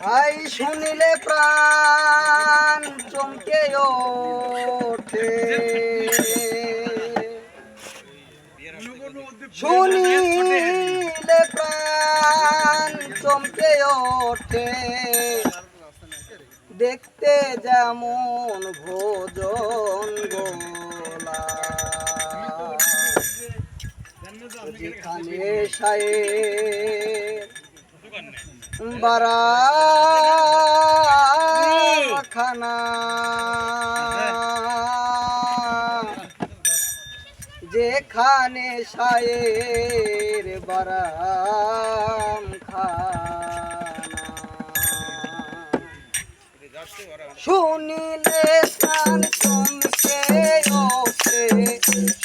I শুনিলে প্রাণ চমকে ওঠে। শুনিলে প্রাণ চমকে ওঠে। দেখতে যেমন ভোজন গোলা। যেখানে সায়ে বারা খানা। যেখানে সায়ের বারাম শুনিলে তার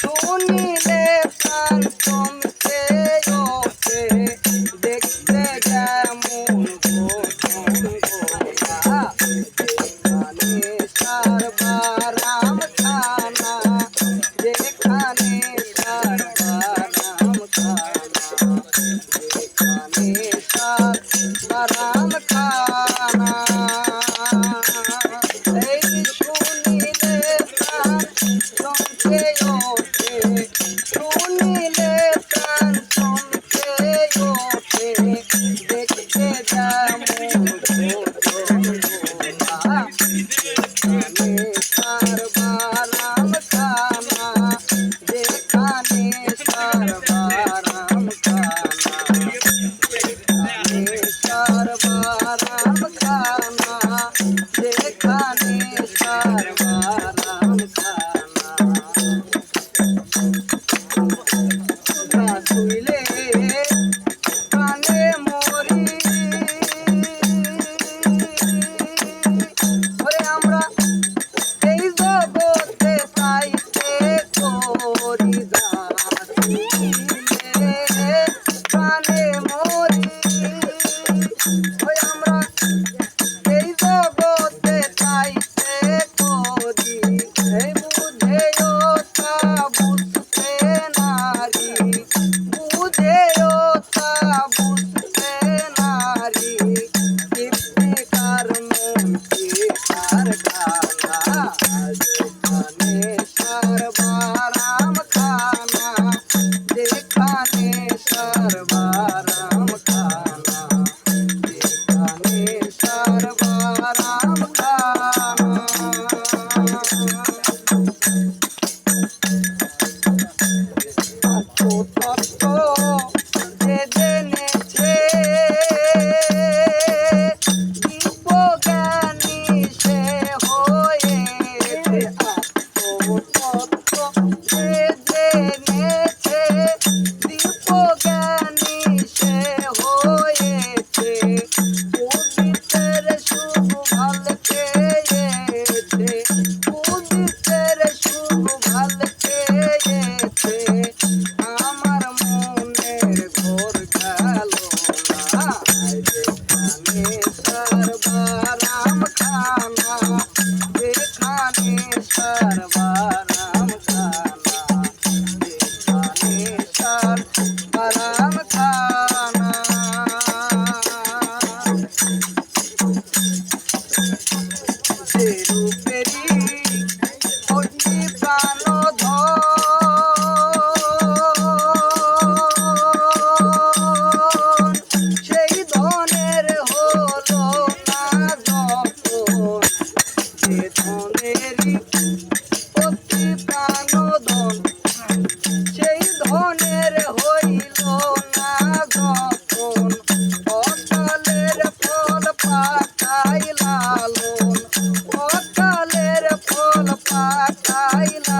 শুনিলে Good morning. Amrod. up. সে রূপেরি অগ্নি প্রাণ সেই ধনের হল না যখন সে ধনেরই অতি সেই ধনের পাঠাইলা